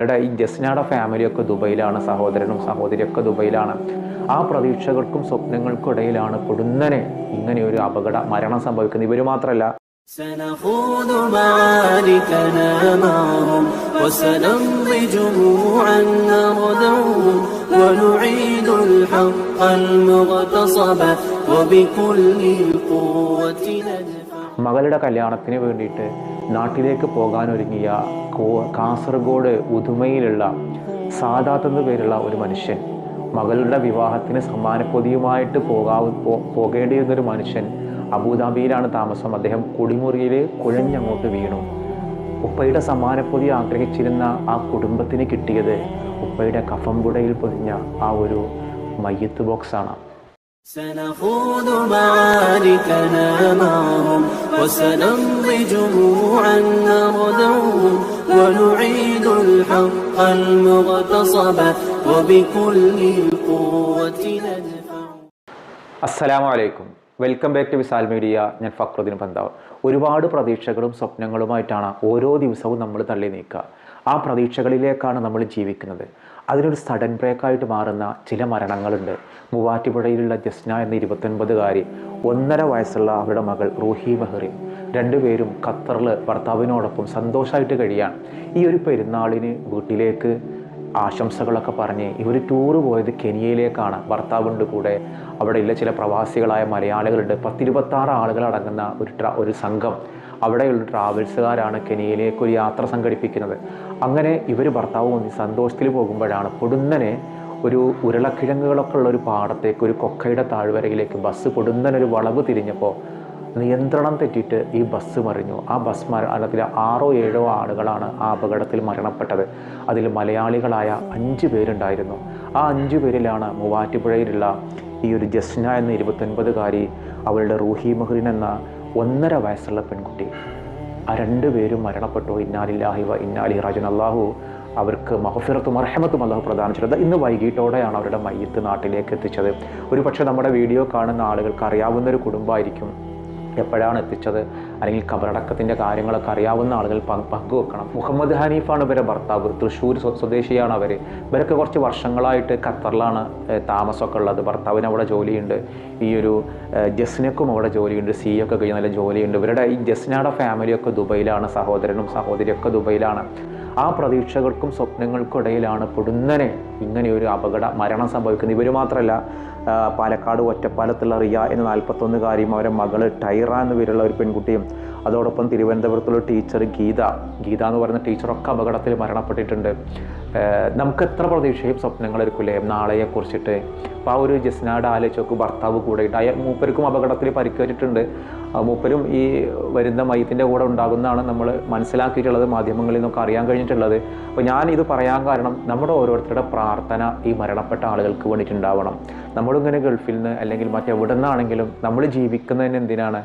ഇവിടെ ഈ ജസ്നാടെ ഫാമിലിയൊക്കെ ദുബൈയിലാണ് സഹോദരനും സഹോദരിയൊക്കെ ദുബൈയിലാണ് ആ പ്രതീക്ഷകൾക്കും സ്വപ്നങ്ങൾക്കും ഇടയിലാണ് പൊടുന്നനെ ഇങ്ങനെ ഒരു അപകട മരണം സംഭവിക്കുന്നത് ഇവർ മാത്രമല്ല سنخوض معاركنا معهم وسنمضي جموعا نردوهم ونعيد الحق المغتصب وبكل القوة ندفع മകളുടെ കല്യാണത്തിന് വേണ്ടിയിട്ട് നാട്ടിലേക്ക് പോകാനൊരുങ്ങിയ കോ- കാസർഗോഡ് ഉദുമയിലുള്ള സാദാത്ത് എന്ന പേരുള്ള ഒരു മനുഷ്യൻ മകളുടെ വിവാഹത്തിന് സമ്മാനപ്പൊതിയുമായിട്ട് പോകാ പോ- പോകേണ്ടിയിരുന്നൊരു മനുഷ്യൻ അബുദാബിയിലാണ് താമസം. അദ്ദേഹം കുടിമുറിയിൽ കുഴഞ്ഞങ്ങോട്ട് വീണു. ഉപ്പയുടെ സമ്മാനപ്പൊതി ആഗ്രഹിച്ചിരുന്ന ആ കുടുംബത്തിന് കിട്ടിയത് ഉപ്പയുടെ കഫംപുടയിൽ പൊതിഞ്ഞ ആ ഒരു മയ്യത്ത് ബോക്സാണ്. سنخوض معاركنا معهم وسنمضي جموعا نردوهم ونعيد الحق المغتصب وبكل القوة ندفع അസ്സലാമു അലൈക്കും welcome back to Visal media ഞാൻ ഫക്രുദ്ദീൻ പന്താവ് ഒരുപാട് പ്രതീക്ഷകളും സ്വപ്നങ്ങളുമായിട്ടാണ് ഓരോ ദിവസവും നമ്മൾ തള്ളി നീക്കുക ആ പ്രതീക്ഷകളിലേക്കാണ് നമ്മൾ ജീവിക്കുന്നത് അതിനൊരു സഡൻ ബ്രേക്കായിട്ട് മാറുന്ന ചില മരണങ്ങളുണ്ട്. മൂവാറ്റുപുഴയിലുള്ള ജസ്ന എന്ന ഇരുപത്തൊൻപതുകാരി ഒന്നര വയസ്സുള്ള അവരുടെ മകൾ റൂഹി ബഹ്റിൻ രണ്ടുപേരും ഖത്തറിൽ ഭർത്താവിനോടൊപ്പം സന്തോഷമായിട്ട് കഴിയാൻ ഈ ഒരു പെരുന്നാളിന് വീട്ടിലേക്ക് ആശംസകളൊക്കെ പറഞ്ഞ് ഇവർ ടൂറ് പോയത് കെനിയയിലേക്കാണ്. ഭർത്താവുണ്ട് കൂടെ. അവിടെയുള്ള ചില പ്രവാസികളായ മലയാളികളുണ്ട്. പത്തിരുപത്താറ് ആളുകൾ അടങ്ങുന്ന ഒരു ട്രാ ഒരു സംഘം. അവിടെയുള്ള ട്രാവൽസുകാരാണ് കെനിയയിലേക്ക് ഒരു യാത്ര സംഘടിപ്പിക്കുന്നത്. അങ്ങനെ ഇവർ ഭർത്താവ് ഒന്ന് സന്തോഷത്തിൽ പോകുമ്പോഴാണ് പൊടുന്നനെ ഒരു ഉരുളക്കിഴങ്ങുകളൊക്കെ ഉള്ള ഒരു പാടത്തേക്ക് ഒരു കൊക്കയുടെ താഴ്വരയിലേക്ക് ബസ് പൊടുന്നനൊരു വളവ് തിരിഞ്ഞപ്പോൾ നിയന്ത്രണം തെറ്റിയിട്ട് ഈ ബസ് മറിഞ്ഞു. ആ ബസ് മരണത്തിൽ ആറോ ഏഴോ ആളുകളാണ് ആ അപകടത്തിൽ മരണപ്പെട്ടത്. അതിൽ മലയാളികളായ അഞ്ച് പേരുണ്ടായിരുന്നു. ആ അഞ്ച് പേരിലാണ് മൂവാറ്റുപുഴയിലുള്ള ഈ ഒരു ജസ്ന എന്ന ഇരുപത്തൊൻപതുകാരി അവളുടെ റൂഹി മെഹ്റിൻ എന്ന ഒന്നര വയസ്സുള്ള പെൺകുട്ടി. ആ രണ്ട് പേരും മരണപ്പെട്ടു. ഇന്നാലില്ലാഹി വ ഇന്നാലി റാജൻ അള്ളാഹു അവർക്ക് മഹഫിറത്തും അർഹമത്തും അള്ളാഹു പ്രദാനം ചെയ്തത് ഇന്ന് വൈകിട്ടോടെയാണ് അവരുടെ മയ്യത്ത് നാട്ടിലേക്ക് എത്തിച്ചത്. ഒരു പക്ഷേ നമ്മുടെ വീഡിയോ കാണുന്ന ആളുകൾക്ക് അറിയാവുന്ന ഒരു കുടുംബമായിരിക്കും എപ്പോഴാണ് എത്തിച്ചത്? അല്ലെങ്കിൽ കബറടക്കത്തിന്റെ കാര്യങ്ങളൊക്കെ അറിയാവുന്ന ആളുകൾ പങ്ക് പങ്കുവെക്കണം. മുഹമ്മദ് ഹനീഫാണ് ഇവരെ ഭർത്താവ്. തൃശ്ശൂർ സ്വ- സ്വദേശിയാണ് അവർ ഇവരൊക്കെ കുറച്ച് വർഷങ്ങളായിട്ട് ഖത്തറിലാണ് താമസമൊക്കെ ഉള്ളത്. ഭർത്താവിന് അവിടെ ജോലിയുണ്ട്. ഈ ഒരു ജസ്നക്കും അവിടെ ജോലിയുണ്ട്. സി ഒക്കെ കഴിഞ്ഞ നല്ല ജോലിയുണ്ട്. ഇവരുടെ ഈ ജസ്നയുടെ ഫാമിലിയൊക്കെ ദുബൈയിലാണ്. സഹോദരനും സഹോദരിയൊക്കെ ദുബൈയിലാണ്. ആ പ്രതീക്ഷകൾക്കും സ്വപ്നങ്ങൾക്കും ഇടയിലാണ് പൊടുന്നനെ ഇങ്ങനെ ഒരു അപകട മരണം സംഭവിക്കുന്നത്. ഇവർ മാത്രമല്ല പാലക്കാട് ഒറ്റപ്പാലത്തുള്ള റിയ എന്ന നാൽപ്പത്തൊന്നുകാരിയും അവരെ മകൾ ടൈറ എന്ന പേരുള്ള ഒരു പെൺകുട്ടിയും അതോടൊപ്പം തിരുവനന്തപുരത്തുള്ള ടീച്ചർ ഗീത ഗീത എന്ന് പറയുന്ന ടീച്ചറൊക്കെ അപകടത്തിൽ മരണപ്പെട്ടിട്ടുണ്ട്. നമുക്ക് എത്ര പ്രതീക്ഷയും സ്വപ്നങ്ങളായിരിക്കില്ലേ നാളെയെക്കുറിച്ചിട്ട്. അപ്പോൾ ആ ഒരു ജസ്നാട് ആലോചിച്ചൊക്കെ ഭർത്താവ് കൂടെ അയാൾ മൂപ്പർക്കും അപകടത്തിൽ പരിക്കേറ്റിട്ടുണ്ട്. മൂപ്പരും ഈ വരുന്ന മയത്തിന്റെ കൂടെ ഉണ്ടാകുന്നതാണ് നമ്മൾ മനസ്സിലാക്കിയിട്ടുള്ളത് മാധ്യമങ്ങളിൽ നിന്നൊക്കെ അറിയാൻ കഴിഞ്ഞിട്ടുള്ളത്. അപ്പോൾ ഞാൻ ഇത് പറയാൻ കാരണം നമ്മുടെ ഓരോരുത്തരുടെ പ്രാർത്ഥന ഈ മരണപ്പെട്ട ആളുകൾക്ക് വേണ്ടിയിട്ടുണ്ടാവണം. നമ്മളിങ്ങനെ ഗൾഫിൽ നിന്ന് അല്ലെങ്കിൽ മറ്റെവിടെ നിന്നാണെങ്കിലും നമ്മൾ ജീവിക്കുന്നതിന് എന്തിനാണ്?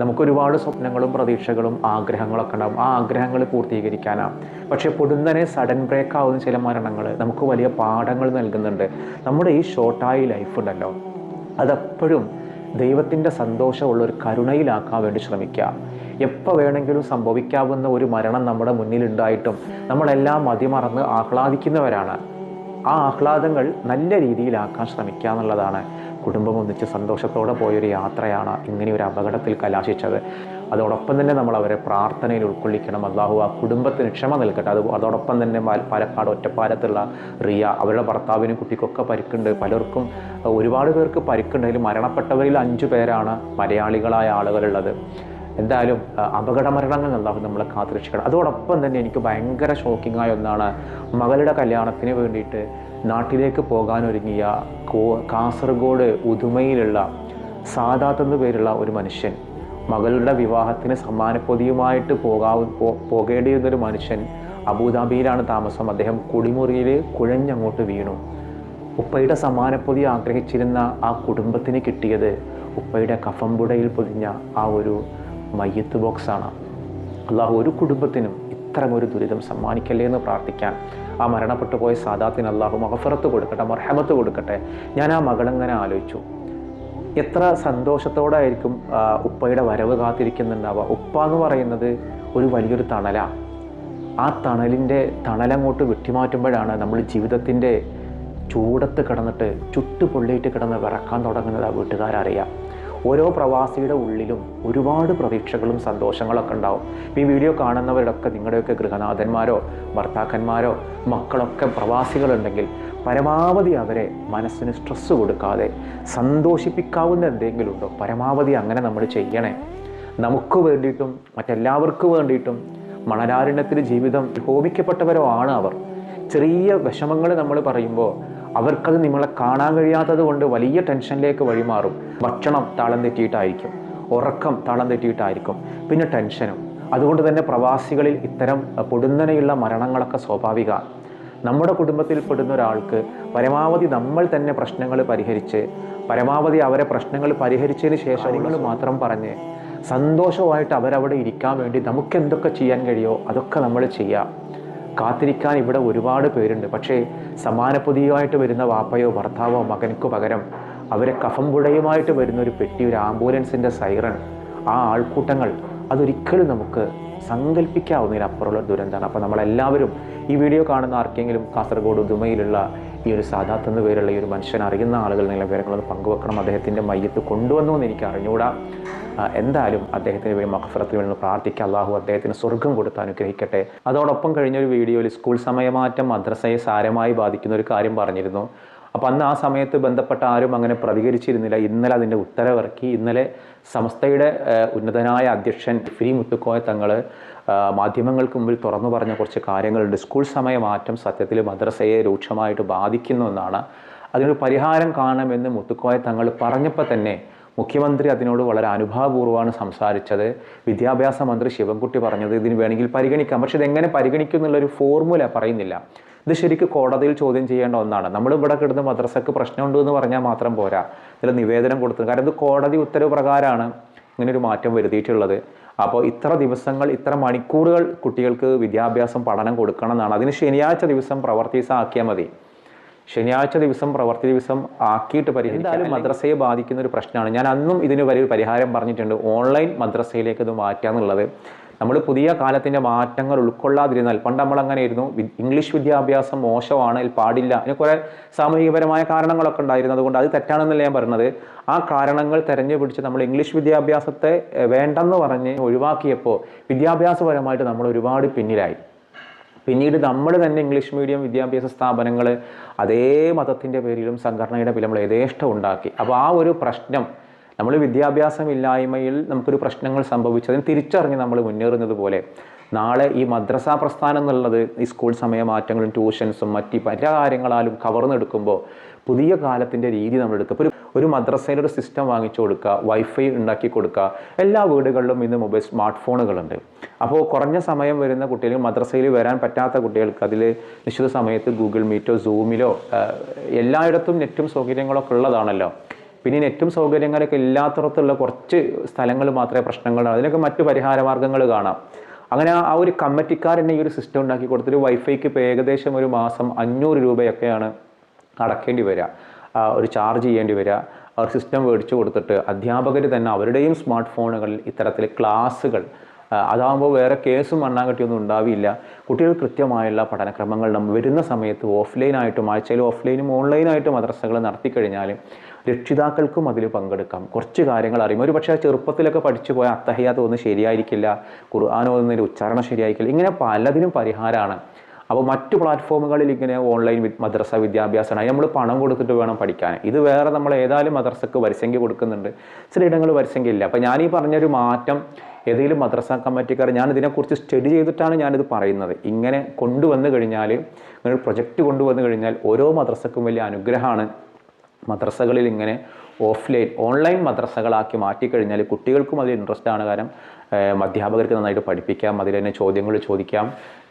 നമുക്കൊരുപാട് സ്വപ്നങ്ങളും പ്രതീക്ഷകളും ആഗ്രഹങ്ങളൊക്കെ ഉണ്ടാകും ആ ആഗ്രഹങ്ങൾ പൂർത്തീകരിക്കാനാണ് പക്ഷേ പൊടുന്നനെ സഡൻ ബ്രേക്ക് ആവുന്ന ചില മരണങ്ങൾ നമുക്ക് വലിയ പാഠങ്ങൾ നൽകുന്നുണ്ട്. നമ്മുടെ ഈ ഷോർട്ടായി ലൈഫ് ഉണ്ടല്ലോ. അതെപ്പോഴും ദൈവത്തിന്റെ സന്തോഷമുള്ള ഒരു കരുണയിലാക്കാൻ വേണ്ടി ശ്രമിക്കുക. എപ്പോൾ വേണമെങ്കിലും സംഭവിക്കാവുന്ന ഒരു മരണം നമ്മുടെ മുന്നിലുണ്ടായിട്ടും നമ്മളെല്ലാം മതിമറന്ന് ആഹ്ലാദിക്കുന്നവരാണ്. ആ ആഹ്ലാദങ്ങൾ നല്ല രീതിയിലാക്കാൻ ശ്രമിക്കുക എന്നുള്ളതാണ്. കുടുംബം ഒന്നിച്ച് സന്തോഷത്തോടെ പോയൊരു യാത്രയാണ് ഇങ്ങനെ ഒരു അപകടത്തിൽ കലാശിച്ചത്. അതോടൊപ്പം തന്നെ നമ്മൾ അവരെ പ്രാർത്ഥനയിൽ ഉൾക്കൊള്ളിക്കണം. അള്ളാഹു ആ കുടുംബത്തിന് ക്ഷമ നൽകട്ടെ. അത് അതോടൊപ്പം തന്നെ പാല- പാലക്കാട് ഒറ്റപ്പാലത്തുള്ള റിയ അവരുടെ ഭർത്താവിനും കുട്ടിക്കൊക്കെ പരിക്കുണ്ട്. പലർക്കും ഒരുപാട് പേർക്ക് പരിക്കുണ്ട്. അതിൽ മരണപ്പെട്ടവരിൽ അഞ്ചു പേരാണ് മലയാളികളായ ആളുകളുള്ളത്. എന്തായാലും അപകടമരണങ്ങൾ അപകട മരണങ്ങൾ അള്ളാഹു നമ്മളെ കാത്തുരക്ഷിക്കണം. അതോടൊപ്പം തന്നെ എനിക്ക് ഭയങ്കര ഷോക്കിംഗ് ആയ ഒന്നാണ് മകളുടെ കല്യാണത്തിന് വേണ്ടിയിട്ട് നാട്ടിലേക്ക് പോകാനൊരുങ്ങിയ കോ കാസർഗോഡ് ഉദുമയിലുള്ള സാദാത്ത് എന്ന പേരുള്ള ഒരു മനുഷ്യൻ മകളുടെ വിവാഹത്തിന് സമ്മാനപ്പൊതിയുമായിട്ട് പോകാ പോ- പോകേണ്ടിയിരുന്നൊരു മനുഷ്യൻ അബുദാബിയിലാണ് താമസം. അദ്ദേഹം കുടിമുറിയിൽ കുഴഞ്ഞങ്ങോട്ട് വീണു. ഉപ്പയുടെ സമ്മാനപ്പൊതി ആഗ്രഹിച്ചിരുന്ന ആ കുടുംബത്തിന് കിട്ടിയത് ഉപ്പയുടെ കഫംപുടയിൽ പൊതിഞ്ഞ ആ ഒരു മയ്യത്ത് ബോക്സാണ്. അള്ളാഹു ഒരു കുടുംബത്തിനും ഇത്തരം ഒരു ദുരിതം സമ്മാനിക്കല്ലേ എന്ന് പ്രാർത്ഥിക്കാൻ ആ മരണപ്പെട്ടു പോയ സാദാത്തിന് അള്ളാഹു മഹഫറത്ത് കൊടുക്കട്ടെ മർഹമത്ത് കൊടുക്കട്ടെ. ഞാൻ ആ മകളങ്ങനെ ആലോചിച്ചു? എത്ര സന്തോഷത്തോടായിരിക്കും ഉപ്പയുടെ വരവ് കാത്തിരിക്കുന്നുണ്ടാവുക? ഉപ്പ എന്ന് പറയുന്നത് ഒരു വലിയൊരു തണലാണ് ആ തണലിന്റെ തണലങ്ങോട്ട് വെട്ടിമാറ്റുമ്പോഴാണ് നമ്മൾ ജീവിതത്തിന്റെ ചൂടത്ത് കിടന്നിട്ട് ചുട്ടു പൊള്ളിയിട്ട് കിടന്ന് വിറക്കാൻ തുടങ്ങുന്നത് ആ വീട്ടുകാരറിയാം. ഓരോ പ്രവാസിയുടെ ഉള്ളിലും ഒരുപാട് പ്രതീക്ഷകളും സന്തോഷങ്ങളൊക്കെ ഉണ്ടാവും. ഈ വീഡിയോ കാണുന്നവരൊക്കെ നിങ്ങളുടെയൊക്കെ ഗൃഹനാഥന്മാരോ ഭർത്താക്കന്മാരോ മക്കളൊക്കെ പ്രവാസികളുണ്ടെങ്കിൽ പരമാവധി അവരെ മനസ്സിന് സ്ട്രെസ്സ് കൊടുക്കാതെ സന്തോഷിപ്പിക്കാവുന്ന എന്തെങ്കിലും ഉണ്ടോ? പരമാവധി അങ്ങനെ നമ്മൾ ചെയ്യണേ. നമുക്ക് വേണ്ടിയിട്ടും മറ്റെല്ലാവർക്കും വേണ്ടിയിട്ടും മണലാരണ്യത്തിൽ ജീവിതം ഹോമിക്കപ്പെട്ടവരോ ആണ് അവർ. ചെറിയ വിഷമങ്ങൾ നമ്മൾ പറയുമ്പോൾ അവർക്കത് നിങ്ങളെ കാണാൻ കഴിയാത്തത് കൊണ്ട് വലിയ ടെൻഷനിലേക്ക് വഴിമാറും. ഭക്ഷണം താളം തെറ്റിയിട്ടായിരിക്കും. ഉറക്കം താളം തെറ്റിയിട്ടായിരിക്കും. പിന്നെ ടെൻഷനും. അതുകൊണ്ട് തന്നെ പ്രവാസികളിൽ ഇത്തരം പൊടുന്നനെയുള്ള മരണങ്ങളൊക്കെ സ്വാഭാവിക. നമ്മുടെ കുടുംബത്തിൽ പെടുന്ന ഒരാൾക്ക് പരമാവധി നമ്മൾ തന്നെ പ്രശ്നങ്ങൾ പരിഹരിച്ച് പരമാവധി അവരെ പ്രശ്നങ്ങൾ പരിഹരിച്ചതിന് ശേഷം നിങ്ങൾ മാത്രം പറഞ്ഞ് സന്തോഷമായിട്ട് അവരവിടെ ഇരിക്കാൻ വേണ്ടി നമുക്ക് എന്തൊക്കെ ചെയ്യാൻ കഴിയുമോ അതൊക്കെ നമ്മൾ ചെയ്യാം കാത്തിരിക്കാൻ ഇവിടെ ഒരുപാട് പേരുണ്ട്. പക്ഷേ സമാനപുതിയായിട്ട് വരുന്ന വാപ്പയോ ഭർത്താവോ മകനക്കു പകരം അവരെ കഫംപുഴയുമായിട്ട് വരുന്ന ഒരു പെട്ടി ഒരു ആംബുലൻസിന്റെ സൈറൺ ആ ആൾക്കൂട്ടങ്ങൾ അതൊരിക്കലും നമുക്ക് സങ്കല്പിക്കാവുന്നതിനപ്പുറമുള്ള ദുരന്തമാണ്. അപ്പോൾ നമ്മളെല്ലാവരും ഈ വീഡിയോ കാണുന്ന ആർക്കെങ്കിലും കാസർഗോഡ് ഉദുമയിലുള്ള ഈ ഒരു സാദാത്ത് എന്ന പേരുള്ള ഈ ഒരു മനുഷ്യൻ അറിയുന്ന ആളുകൾ നിങ്ങളുടെ വിവരങ്ങളൊന്ന് പങ്കുവെക്കണം. അദ്ദേഹത്തിന്റെ മയ്യത്ത് കൊണ്ടുവന്നു എന്ന് എനിക്ക് അറിഞ്ഞുകൂടാ. എന്തായാലും അദ്ദേഹത്തിന് വേണ്ടി മഹഫറത്തിന് വേണ്ടി പ്രാർത്ഥിക്കുക അള്ളാഹു അദ്ദേഹത്തിന് സ്വർഗം കൊടുത്ത് അനുഗ്രഹിക്കട്ടെ. അതോടൊപ്പം കഴിഞ്ഞ ഒരു വീഡിയോയിൽ സ്കൂൾ സമയമാറ്റം മദ്രസയെ സാരമായി ബാധിക്കുന്ന ഒരു കാര്യം പറഞ്ഞിരുന്നു. അപ്പോൾ അന്ന് ആ സമയത്ത് ബന്ധപ്പെട്ട ആരും അങ്ങനെ പ്രതികരിച്ചിരുന്നില്ല. ഇന്നലെ അതിന്റെ ഉത്തരവിറക്കി. ഇന്നലെ സമസ്തയുടെ ഉന്നതനായ അധ്യക്ഷൻ ഫ്രീ മുത്തുക്കോയ തങ്ങൾ മാധ്യമങ്ങൾക്ക് മുമ്പിൽ തുറന്നു പറഞ്ഞ കുറച്ച് കാര്യങ്ങളുണ്ട്. സ്കൂൾ സമയമാറ്റം സത്യത്തിൽ മദ്രസയെ രൂക്ഷമായിട്ട് ബാധിക്കുന്നു എന്നാണ്. അതിനൊരു പരിഹാരം കാണണമെന്ന് മുത്തുക്കോയ തങ്ങൾ പറഞ്ഞപ്പോൾ തന്നെ മുഖ്യമന്ത്രി അതിനോട് വളരെ അനുഭാവപൂർവമാണ് സംസാരിച്ചത്. വിദ്യാഭ്യാസ മന്ത്രി ശിവൻകുട്ടി പറഞ്ഞത് ഇതിന് വേണമെങ്കിൽ പരിഗണിക്കാം. പക്ഷെ ഇതെങ്ങനെ പരിഗണിക്കും എന്നുള്ളൊരു ഫോർമുല പറയുന്നില്ല. ഇത് ശരിക്കും കോടതിയിൽ ചോദ്യം ചെയ്യേണ്ട ഒന്നാണ്. നമ്മൾ ഇവിടെ കിടന്ന് മദ്രസക്ക് പ്രശ്നമുണ്ട് എന്ന് പറഞ്ഞാൽ മാത്രം പോരാ. ഇതിൽ നിവേദനം കൊടുത്തു കാരണം ഇത് കോടതി ഉത്തരവ് പ്രകാരമാണ് ഇങ്ങനെ ഒരു മാറ്റം വരുത്തിയിട്ടുള്ളത്. അപ്പോൾ ഇത്ര ദിവസങ്ങൾ ഇത്ര മണിക്കൂറുകൾ കുട്ടികൾക്ക് വിദ്യാഭ്യാസം പഠനം കൊടുക്കണം എന്നാണ്. അതിന് ശനിയാഴ്ച ദിവസം പ്രവർത്തി ദിവസം ആക്കിയാൽ മതി. ശനിയാഴ്ച ദിവസം പ്രവർത്തി ദിവസം ആക്കിയിട്ട് പരിഹരിച്ചാലും എന്തായാലും മദ്രസയെ ബാധിക്കുന്ന ഒരു പ്രശ്നമാണ്. ഞാൻ അന്നും ഇതിന് വരെ ഒരു പരിഹാരം പറഞ്ഞിട്ടുണ്ട്. ഓൺലൈൻ മദ്രസയിലേക്ക് ഇത് മാറ്റുക എന്നുള്ളത് നമ്മൾ പുതിയ കാലത്തിന്റെ മാറ്റങ്ങൾ ഉൾക്കൊള്ളാതിരുന്നാൽ പണ്ട് നമ്മൾ അങ്ങനെയായിരുന്നു. ഇംഗ്ലീഷ് വിദ്യാഭ്യാസം മോശമാണ് അതിൽ പാടില്ല അതിന് കുറേ സാമൂഹികപരമായ കാരണങ്ങളൊക്കെ ഉണ്ടായിരുന്നു. അതുകൊണ്ട് അത് തെറ്റാണെന്നല്ല ഞാൻ പറഞ്ഞത്. ആ കാരണങ്ങൾ തെരഞ്ഞു പിടിച്ച് നമ്മൾ ഇംഗ്ലീഷ് വിദ്യാഭ്യാസത്തെ വേണ്ടെന്ന് പറഞ്ഞ് ഒഴിവാക്കിയപ്പോൾ വിദ്യാഭ്യാസപരമായിട്ട് നമ്മൾ ഒരുപാട് പിന്നിലായി. പിന്നീട് നമ്മൾ തന്നെ ഇംഗ്ലീഷ് മീഡിയം വിദ്യാഭ്യാസ സ്ഥാപനങ്ങൾ അതേ മതത്തിന്റെ പേരിലും സംഘടനയുടെ പേരിലും നമ്മൾ യഥേഷ്ടം ഉണ്ടാക്കി. അപ്പോൾ ആ ഒരു പ്രശ്നം നമ്മൾ വിദ്യാഭ്യാസം ഇല്ലായ്മയിൽ നമുക്കൊരു പ്രശ്നങ്ങൾ സംഭവിച്ചതിന് തിരിച്ചറിഞ്ഞ് നമ്മൾ മുന്നേറുന്നത് പോലെ നാളെ ഈ മദ്രസ പ്രസ്ഥാനം എന്നുള്ളത് ഈ സ്കൂൾ സമയമാറ്റങ്ങളും ട്യൂഷൻസും മറ്റ് പല കാര്യങ്ങളാലും കവർന്നെടുക്കുമ്പോൾ പുതിയ കാലത്തിന്റെ രീതി നമ്മൾ എടുക്കുക ഇപ്പോൾ ഒരു മദ്രസയിൽ ഒരു സിസ്റ്റം വാങ്ങിച്ചു കൊടുക്കുക വൈഫൈ ഉണ്ടാക്കി കൊടുക്കുക. എല്ലാ വീടുകളിലും ഇന്ന് മൊബൈൽ സ്മാർട്ട് ഫോണുകളുണ്ട്. അപ്പോൾ കുറഞ്ഞ സമയം വരുന്ന കുട്ടികൾ മദ്രസയിൽ വരാൻ പറ്റാത്ത കുട്ടികൾക്ക് അതിൽ നിശ്ചിത സമയത്ത് ഗൂഗിൾ മീറ്റോ സൂമിലോ എല്ലായിടത്തും നെറ്റും സൗകര്യങ്ങളൊക്കെ ഉള്ളതാണല്ലോ. പിന്നെ നെറ്റും സൗകര്യങ്ങളൊക്കെ ഇല്ലാത്തടത്തുള്ള കുറച്ച് സ്ഥലങ്ങൾ മാത്രമേ പ്രശ്നങ്ങളുള്ളൂ. അതിനൊക്കെ മറ്റു പരിഹാര മാർഗങ്ങൾ കാണാം. അങ്ങനെ ആ ഒരു കമ്മിറ്റിക്കാർ തന്നെ ഈ ഒരു സിസ്റ്റം ഉണ്ടാക്കി കൊടുത്തിട്ട് വൈഫൈക്ക് ഇപ്പോൾ ഏകദേശം ഒരു മാസം അഞ്ഞൂറ് രൂപയൊക്കെയാണ് അടക്കേണ്ടി വരിക. ഒരു ചാർജ് ചെയ്യേണ്ടി വരിക. അവർ സിസ്റ്റം മേടിച്ചു കൊടുത്തിട്ട് അധ്യാപകർ തന്നെ അവരുടെയും സ്മാർട്ട് ഫോണുകളിൽ ഇത്തരത്തിൽ ക്ലാസ്സുകൾ അതാകുമ്പോൾ വേറെ കേസും മണ്ണാങ്കട്ടിയൊന്നും ഉണ്ടാവില്ല. കുട്ടികൾ കൃത്യമായുള്ള പഠനക്രമങ്ങൾ നമ്മൾ വരുന്ന സമയത്ത് ഓഫ്ലൈനായിട്ടും ആഴ്ചയിൽ ഓഫ്ലൈനും ഓൺലൈനായിട്ടും മദ്രസകൾ നടത്തിക്കഴിഞ്ഞാൽ രക്ഷിതാക്കൾക്കും അതിൽ പങ്കെടുക്കാം. കുറച്ച് കാര്യങ്ങൾ അറിയും. ഒരു പക്ഷേ ചെറുപ്പത്തിലൊക്കെ പഠിച്ചു പോയ അത്തഹയ്യാത്ത് ഒന്ന് ശരിയായിരിക്കില്ല. ഖുർആാനോ എന്നതിന്റെ ഉച്ചാരണം ശരിയായിരിക്കില്ല. ഇങ്ങനെ പലതിനും പരിഹാരമാണ് അപ്പോൾ മറ്റു പ്ലാറ്റ്ഫോമുകളിൽ ഇങ്ങനെ ഓൺലൈൻ മദ്രസ വിദ്യാഭ്യാസമാണ് നമ്മൾ പണം കൊടുത്തിട്ട് വേണം പഠിക്കാൻ. ഇത് വേറെ നമ്മൾ ഏതായാലും മദ്രസക്ക് വരിസംഖ്യ കൊടുക്കുന്നുണ്ട്. ചിലയിടങ്ങളിൽ വരിസംഖ്യ ഇല്ല. അപ്പോൾ ഞാൻ ഈ പറഞ്ഞൊരു മാറ്റം ഏതെങ്കിലും മദ്രസ കമ്മിറ്റിക്കാർ ഞാൻ ഇതിനെക്കുറിച്ച് സ്റ്റഡി ചെയ്തിട്ടാണ് ഞാനിത് പറയുന്നത്. ഇങ്ങനെ കൊണ്ടുവന്നു കഴിഞ്ഞാൽ ഇങ്ങനെ പ്രൊജക്റ്റ് കൊണ്ടുവന്നു കഴിഞ്ഞാൽ ഓരോ മദ്രസക്കും വലിയ അനുഗ്രഹമാണ്. മദ്രസകളിൽ ഇങ്ങനെ ഓഫ്ലൈൻ ഓൺലൈൻ മദ്രസകളാക്കി മാറ്റിക്കഴിഞ്ഞാൽ കുട്ടികൾക്കും അതിൽ ഇൻട്രസ്റ്റ് ആണ്. കാരണം അധ്യാപകർക്ക് നന്നായിട്ട് പഠിപ്പിക്കാം അതിൽ തന്നെ ചോദ്യങ്ങൾ ചോദിക്കാം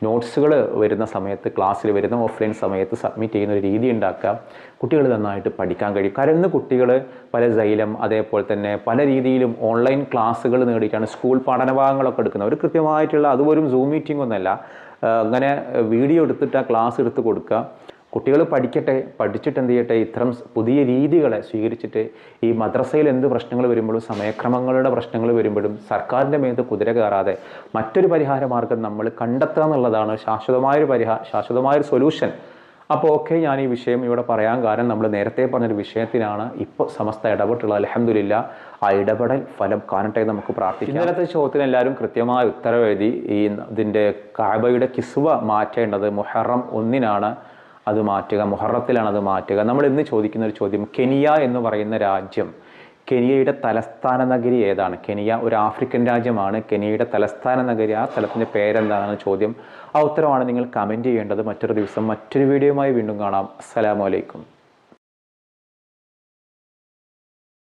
നോട്ട്സുകൾ വരുന്ന സമയത്ത് ക്ലാസ്സിൽ വരുന്ന ഓഫ്ലൈൻ സമയത്ത് സബ്മിറ്റ് ചെയ്യുന്ന ഒരു രീതി ഉണ്ടാക്കാം. കുട്ടികൾ നന്നായിട്ട് പഠിക്കാൻ കഴിയും. കാരണം ഇന്ന് കുട്ടികൾ പല ജൈലം അതേപോലെ തന്നെ പല രീതിയിലും ഓൺലൈൻ ക്ലാസ്സുകൾ നേടിയിട്ടാണ് സ്കൂൾ പഠനഭാഗങ്ങളൊക്കെ എടുക്കുന്നത്. ഒരു കൃത്യമായിട്ടുള്ള അതുപോലും സൂം മീറ്റിംഗ് ഒന്നല്ല. അങ്ങനെ വീഡിയോ എടുത്തിട്ട് ആ ക്ലാസ് എടുത്ത് കൊടുക്കുക. കുട്ടികൾ പഠിക്കട്ടെ പഠിച്ചിട്ട് എന്ത് ചെയ്യട്ടെ ഇത്തരം പുതിയ രീതികളെ സ്വീകരിച്ചിട്ട് ഈ മദ്രസയിൽ എന്ത് പ്രശ്നങ്ങൾ വരുമ്പോഴും സമയക്രമങ്ങളുടെ പ്രശ്നങ്ങൾ വരുമ്പോഴും സർക്കാരിന്റെ മേത്ത് കുതിര കയറാതെ മറ്റൊരു പരിഹാര മാർഗം നമ്മൾ കണ്ടെത്തുക എന്നുള്ളതാണ് ശാശ്വതമായൊരു പരിഹാര ശാശ്വതമായൊരു സൊല്യൂഷൻ അപ്പോൾ ഓക്കെ ഞാൻ ഈ വിഷയം ഇവിടെ പറയാൻ കാരണം നമ്മൾ നേരത്തെ പറഞ്ഞൊരു വിഷയത്തിനാണ് ഇപ്പോൾ സമസ്ത ഇടപെട്ടുള്ള അലഹമില്ല ആ ഇടപെടൽ ഫലം കാണട്ടെ നമുക്ക് പ്രാർത്ഥിക്കാം. ഇന്നലത്തെ ചോദ്യത്തിന് എല്ലാവരും കൃത്യമായ ഉത്തരവെഴുതി ഈ ഇതിന്റെ കാബയുടെ കിസ്വ മാറ്റേണ്ടത് മുഹറം ഒന്നിനാണ്. അത് മാറ്റുക മുഹറത്തിലാണ് അത് മാറ്റുക. നമ്മൾ ഇന്ന് ചോദിക്കുന്ന ഒരു ചോദ്യം കെനിയ എന്ന് പറയുന്ന രാജ്യം കെനിയയുടെ തലസ്ഥാന നഗരി ഏതാണ്? കെനിയ ഒരു ആഫ്രിക്കൻ രാജ്യമാണ്. കെനിയയുടെ തലസ്ഥാന നഗരി ആ സ്ഥലത്തിന്റെ പേരെന്താണെന്ന് ചോദ്യം ആ ഉത്തരവാണ് നിങ്ങൾ കമന്റ് ചെയ്യേണ്ടത്. മറ്റൊരു ദിവസം മറ്റൊരു വീഡിയോയുമായി വീണ്ടും കാണാം. അസ്സലാമു അലൈക്കും.